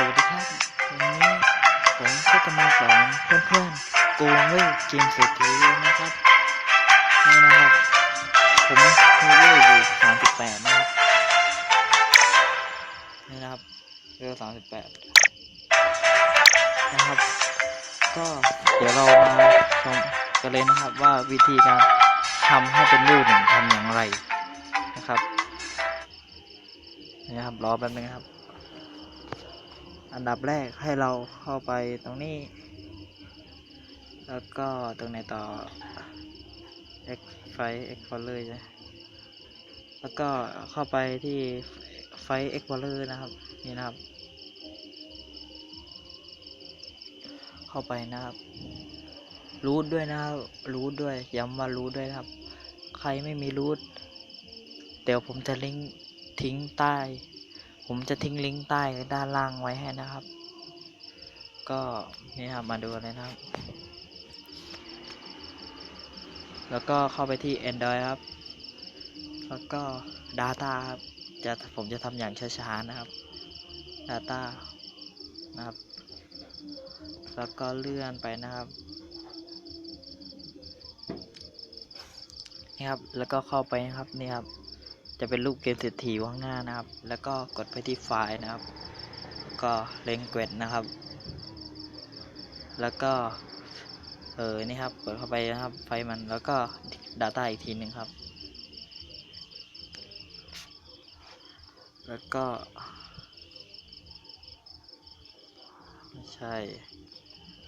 สวัสดีครับ วันนี้ผมก็จะมาสอนเพื่อนๆโกงเว้ยเกมเศรษฐีนะครับนี่นะครับ ผมมีเวลอยู่38นะครับนี่นะครับเวล38นะครับ ก็เดี๋ยวเรามาชมกันเลยนะครับว่าวิธีการทำให้เป็นเวลหนึ่งทำอย่างไรนะครับนี่นะครับรอแป๊บนึงครับ อันดับแรกให้เราเข้าไปตรงนี้ แล้วก็ตรงไหนต่อ X ไฟ Explorer ใช่แล้วก็เข้าไปที่ไฟ Explorer นะครับ นี่นะครับ เข้าไปนะครับ รูทด้วยนะครับ รูทด้วย ย้ำว่ารูทด้วยนะครับ ใครไม่มีรูทเดี๋ยวผมจะลิงก์ทิ้งใต้ ผมจะทิ้งลิงก์ใต้ด้านล่างไว้ให้นะครับ ก็นี่ครับมาดูเลยนะครับ แล้วก็เข้าไปที่ Android ครับ แล้วก็ Data ครับจะผมจะทำอย่างช้าๆนะครับ Data นะครับ แล้วก็เลื่อนไปนะครับนี่ครับ แล้วก็เข้าไปนะครับ นี่ครับ จะเป็นรูปเกมเศรษฐีอยู่ข้างหน้านะครับ แล้วก็กดไปที่ไฟล์นะครับ ก็เล็งเกวดนะครับ แล้วก็เออนี่ครับกดเข้าไปนะครับ ไฟมันแล้วก็ Data อีกทีหนึ่งครับ แล้วก็ไม่ใช่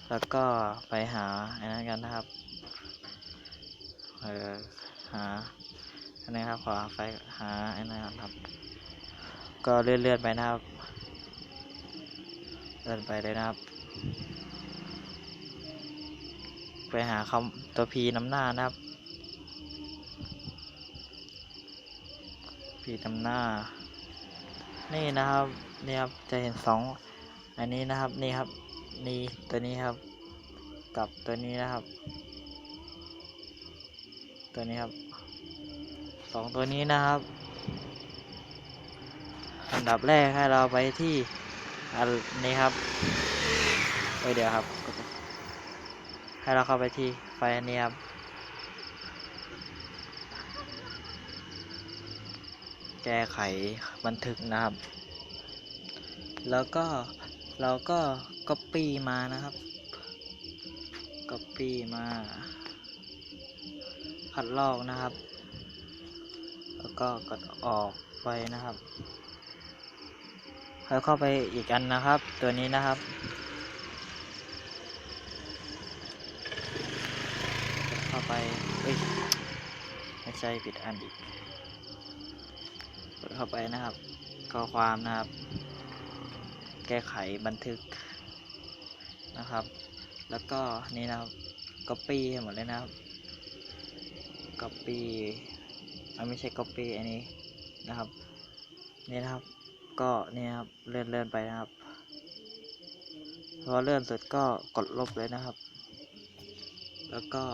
แล้วก็ไปหาอันนั้นกันนะครับ เออหา นนี้ครับ ขอไฟหาไอันนั้นครับ ก็เลื่อนๆไปนะครับเลื่อนไปเลยนะครับ ไปหาคำตัว P นำหน้านะครับ P นำหน้า นี่นะครับนี่ครับจะเห็นสองอันนี้นะครับนี่ครับนี่ตัวนี้ครับ กับตัวนี้นะครับ ตัวนี้ครับ สองตัวนี้นะครับ อันดับแรกให้เราไปที่อันนี้ครับเอ้ยเดี๋ยวครับ ให้เราเข้าไปที่ไฟล์อันนี้ครับแก้ไขบันทึกนะครับ แล้วก็เราก็ copy มานะครับ copy มา คัดลอกนะครับ แล้วก็กดออกไปนะครับ แล้วเข้าไปอีกอันนะครับ ตัวนี้นะครับ เข้าไปเอ้ยไม่ใช่ผิดอันอีกกดเข้าไปนะครับ ข้อความนะครับ แก้ไขบันทึกนะครับ แล้วก็นี่นะครับ copy ให้หมดเลยนะครับ copy อันไม่ใช่ copy อันนี้นะครับ นี่นะครับ ก็นี่นครับเลื่อนเลื่อนไปนะครับพอเลื่อนเสร็จก็กดลบเลยนะครับ แล้วก็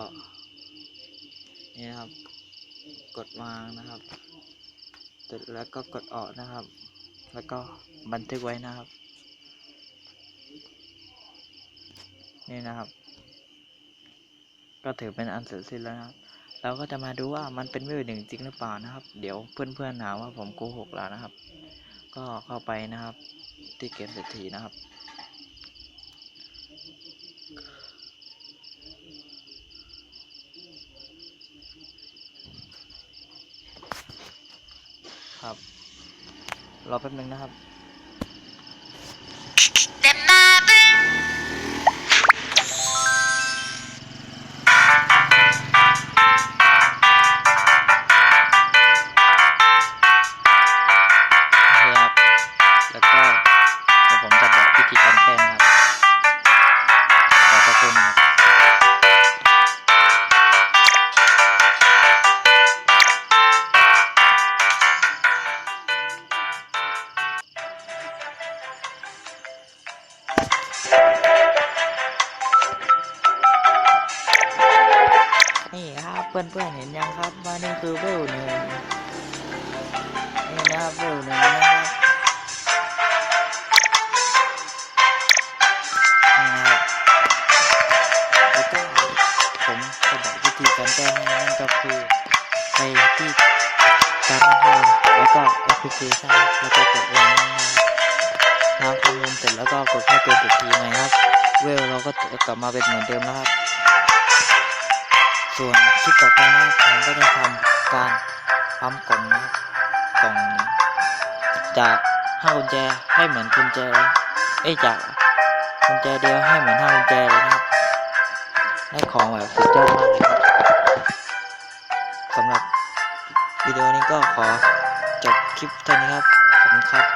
นี่นะครับ กดวางนะครับ เสร็จแล้วก็กดออกนะครับ แล้วก็บันทึกไว้นะครับ นี่นะครับ ก็ถือเป็นอันเสร็จสิ้นแล้วนะครับ เราก็จะมาดูว่ามันเป็นเวลหนึ่งจริงหรือเปล่านะครับ เดี๋ยวเพื่อนๆหาว่าผมโกหกแล้วนะครับ ก็เข้าไปนะครับ ที่เกมเศรษฐีนะครับครับ รอแป๊บนึงนะครับครับ เพื่อนๆเห็นยังครับว่านี่คือเวลหนึ่งนี่นะครับเวลหนึ่งนะครับแล้วก็ผมจะบอกวิธีการแก้ให้นั่นก็คือไปที่การ์ดแล้วก็แอปพลิเคชันแล้วก็กดเองนะครับล้างข้อมูลเสร็จแล้วก็กดแค่เติมสิบทีไงครับ เวลเราก็กลับมาเป็นเหมือนเดิมนะครับ ส่วนคลิปต่อไปนะครับผมก็จะทำการปั๊มกล่องนะครับกล่องจากห้ากุญแจให้เหมือนกุญแจเอ้จากกุญแจเดียวให้เหมือนห้ากุญแจเลยนะครับได้ของแบบสุดยอดมากเลยครับสำหรับวิดีโอนี้ก็ขอจบคลิปเท่านี้ครับขอบคุณครับ